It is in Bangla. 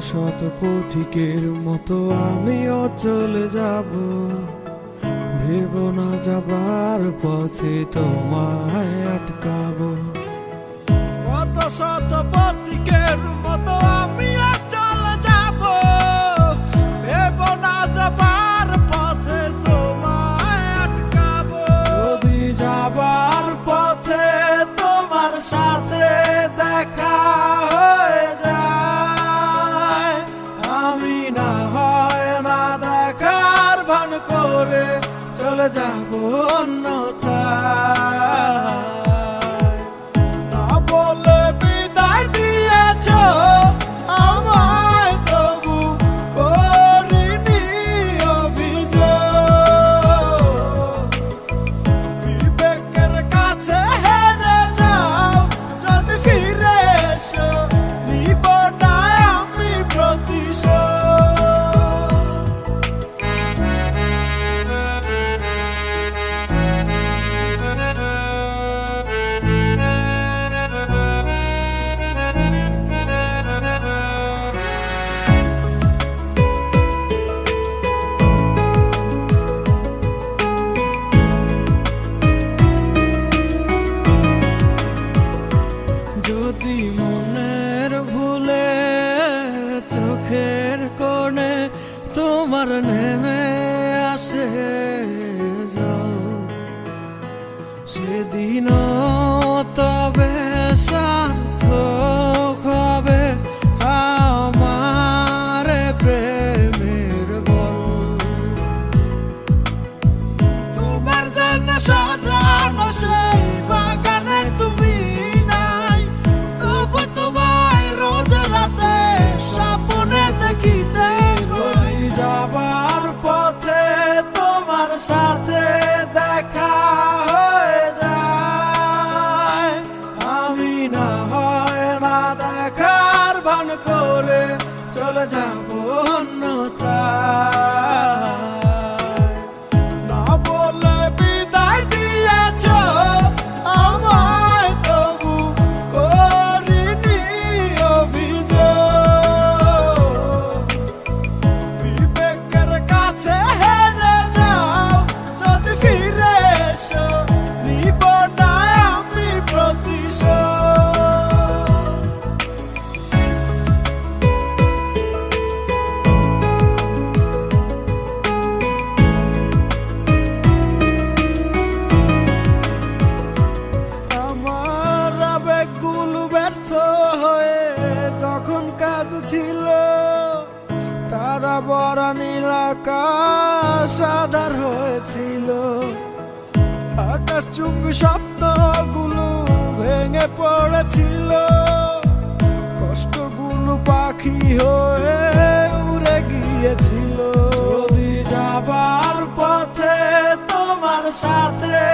শত পথিকের মতো আমিও চলে যাব। ভেব না যাবার পথে তোমায় আটকাবো। কত শত পথিকের মতো আমিও করে চলে যাব অন্যথায়। তোমার নেমে আসে জল সেদিন তবে সার্থক হবে আমার প্রেমের বল। তোমার জন্য সাজানো করে চলে যাব অন্যথায়। কাঁদছিল তারা বড় নীল আকাশ, আধার হয়েছিল। আকাশ চুম্বি স্বপ্নগুলো ভেঙে পড়েছিল। কষ্টগুলো পাখি হয়ে উড়ে গিয়েছিল। যদি যাবার পথে তোমার সাথে